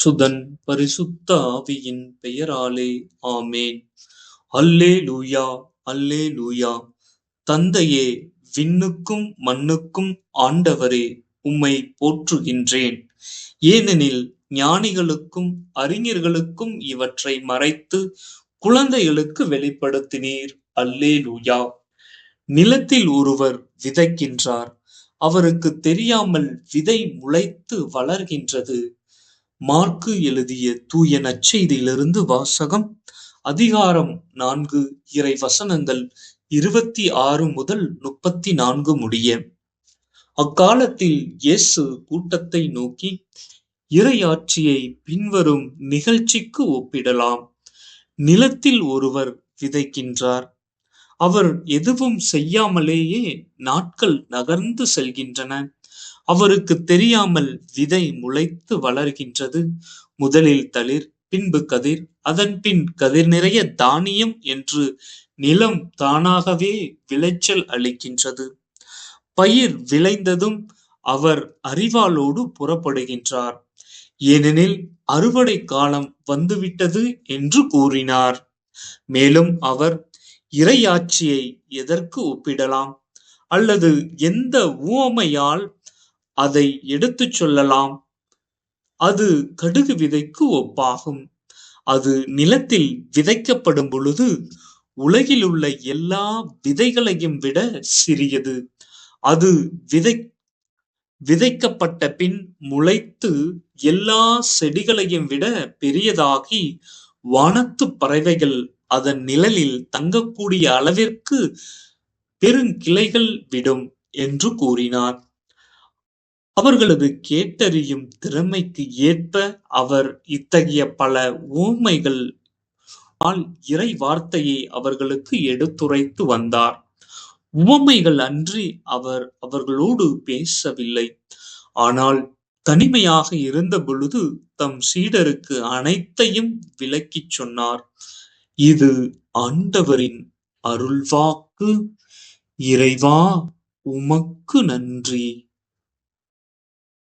சுதன் பரிசுத்த ஆவியின் பெயராலே ஆமேன். அல்லே லூயா அல்லே லூயா தந்தையே விண்ணுக்கும் மண்ணுக்கும் ஆண்டவரே உம்மை போற்றுகின்றேன். ஏனெனில் ஞானிகளுக்கும் அறிஞர்களுக்கும் இவற்றை மறைத்து குழந்தைகளுக்கு வெளிப்படுத்தினீர். அல்லே லூயா நிலத்தில் ஒருவர் விதைக்கின்றார். அவருக்கு தெரியாமல் விதை முளைத்து வளர்கின்றது. மார்க்கு எழுதிய தூய நச்செய்தியிலிருந்து வாசகம் அதிகாரம் நான்கு இறை வசனங்கள் இருபத்தி ஆறு முதல் முப்பத்தி நான்கு முடிய. அக்காலத்தில் இயேசு கூட்டத்தை நோக்கி இறையாட்சியை பின்வரும் நிகழ்ச்சிக்கு ஒப்பிடலாம். நிலத்தில் ஒருவர் விதைக்கின்றார். அவர் எதுவும் செய்யாமலேயே நாட்கள் நகர்ந்து செல்கின்றன. அவருக்கு தெரியாமல் விதை முளைத்து வளர்கின்றது. முதலில் தளிர் பின்பு கதிர். அதன் பின் கதிர் நிறைய தானியம் என்று நிலம் தானாகவே விளைச்சல் அளிக்கின்றது. பயிர் விளைந்ததும் அவர் அறிவாளோடு புறப்படுகின்றார். ஏனெனில் அறுவடை காலம் வந்துவிட்டது என்று கூறினார். மேலும் அவர் இறையாட்சியை எதற்கு ஒப்பிடலாம்? அல்லது எந்த ஊமையால் அதை எடுத்துச் சொல்லலாம். அது கடுகு விதைக்கு ஒப்பாகும். அது நிலத்தில் விதைக்கப்படும் பொழுது உலகில் உள்ள எல்லா விதைகளையும் விட சிறியது. அது விதை விதைக்கப்பட்ட பின் முளைத்து எல்லா செடிகளையும் விட பெரியதாகி வானத்து பறவைகள் அதன் நிழலில் தங்கக்கூடிய அளவிற்கு பெருங்கிளைகள் விடும் என்று கூறினார். அவர்களது கேட்டறியும் திறமைக்கு ஏற்ப அவர் இத்தகைய பல ஊமைகள் இறை வார்த்தையை அவர்களுக்கு எடுத்துரைத்து வந்தார். உவமைகள் அன்றி அவர் அவர்களோடு பேசவில்லை. ஆனால் தனிமையாக இருந்த பொழுது தம் சீடருக்கு அனைத்தையும் விளக்கிச் சொன்னார். இது ஆண்டவரின் அருள்வாக்கு. இறைவா உமக்கு நன்றி.